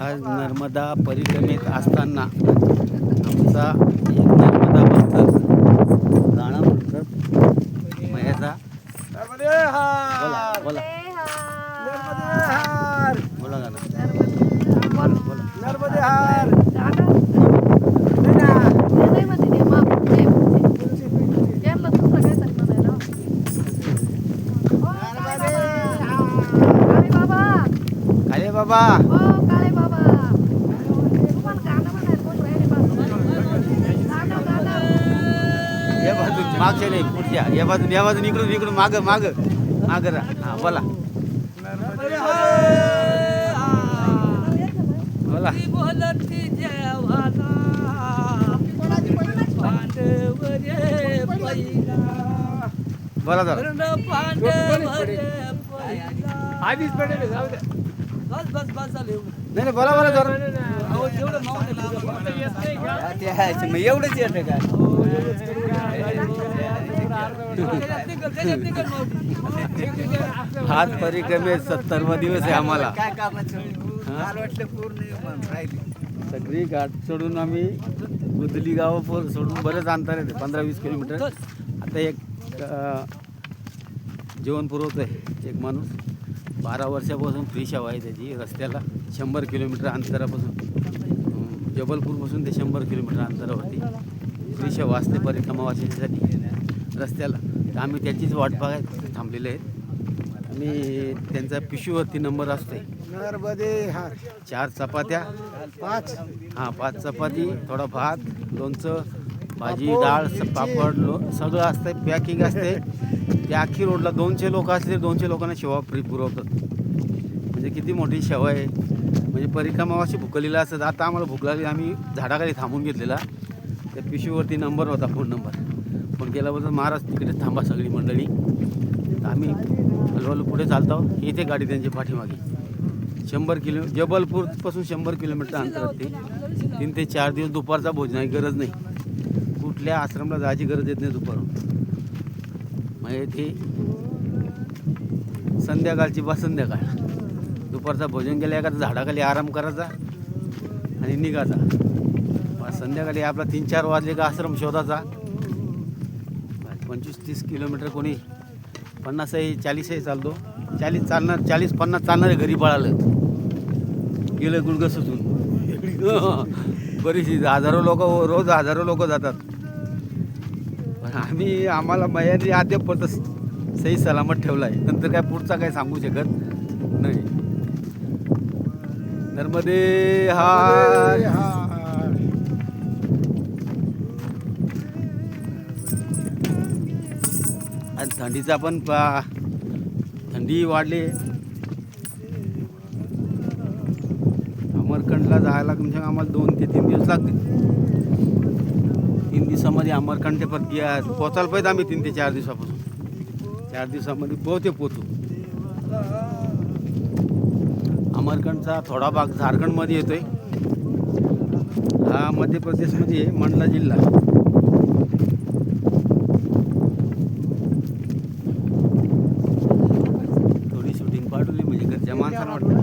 आज नर्मदा परिक्रमेत असताना आमचा एक नर्मदा भक्त गाणं म्हणतात. मयाचा बोला बोला. बोला गाणं बोला बाबा या बाजून मागच्या नाही पुढच्या. या बाजून या बाजून इकडून इकडून माग माग. माग हा बोला. बोला. बोला आधीच पडेल बस बस बस नाही नाही बोला बोला जरा. एवढंच येतं काय हात परिक्रमे सत्तरवा दिवस आहे आम्हाला. काय वाटलं पूर्ण सगळी घाट सोडून आम्ही गुदली गाव सोडून बरेच अंतर आहे पंधरा वीस किलोमीटर. आता एक जेवण पुरवतं आहे एक माणूस. बारा वर्षापासून फ्री सेवा आहे त्याची रस्त्याला शंभर किलोमीटर अंतरापासून. जबलपूरपासून ते शंभर किलोमीटर अंतरावरती. फ्री सेवा असते परिक्रमावासीसाठी रस्त्याला. तर आम्ही त्याचीच वाट बघायला थांबलेले आहेत. आणि त्यांचा पिशवीवरती नंबर असतोय. नर्मदे हा. चार चपात्या. पाच. हां पाच चपाती थोडा भात लोणचं भाजी डाळ पापड लो सगळं असतं पॅकिंग असते त्या अख्खी रोडला दोनशे लोक असले दोनशे लोकांना सेवा फ्री पुरवतात. म्हणजे किती मोठी सेवा आहे. म्हणजे परिक्रमावाशी भुकलेला असतात. आता आम्हाला भूक लागली आम्ही झाडाखाली थांबून घेतलेला. त्या पिशवीवरती नंबर होता फोन नंबर. फोन केल्याबद्दल महाराज तिकडे थांबा सगळी मंडळी. आम्ही हळूहळू पुढे चालतो. येते गाडी त्यांची पाठीमागे. शंभर किलो जबलपूरपासून शंभर किलोमीटर अंतरावरती तीन ते चार दिवस दुपारचा भोजनाची गरज नाही. कुठल्या आश्रमला जायची गरज येत नाही दुपारून. म्हणजे ते संध्याकाळची बा संध्याकाळ. दुपारचा भोजन केलं एखादा झाडाखाली आराम करायचा आणि निघायचा. संध्याकाळी आपला तीन चार वाजले का आश्रम शोधाचा पंचवीस तीस किलोमीटर कोणी पन्नासही चाळीसही चालतो. चाळीस चालणार चाळीस पन्नास चालणारे घरी पळालं. गेलं गुडगं सुचून बरीचशी हजारो लोक रोज हजारो लोक जातात. पण आम्ही आम्हाला मयाने अद्यापर्यंत सही सलामत ठेवला आहे नंतर काय पुढचा काय सांगू शकत नाही. नर्मदे हा आणि थंडीचा पण पा थंडी वाढली. अमरखंडला जायला कमी आम्हाला दोन ते तीन दिवस लागतील. तीन दिवसामध्ये अमरखंड ते परत पोचायला पाहिजे आम्ही तीन ते चार दिवसापासून. चार दिवसामध्ये पोहते पोचू. अमरखंडचा थोडा भाग झारखंडमध्ये येतोय. हा मध्य प्रदेशमध्ये आहे, मंडला जिल्हा. जमानसा ನೋಡ್ತೀವಿ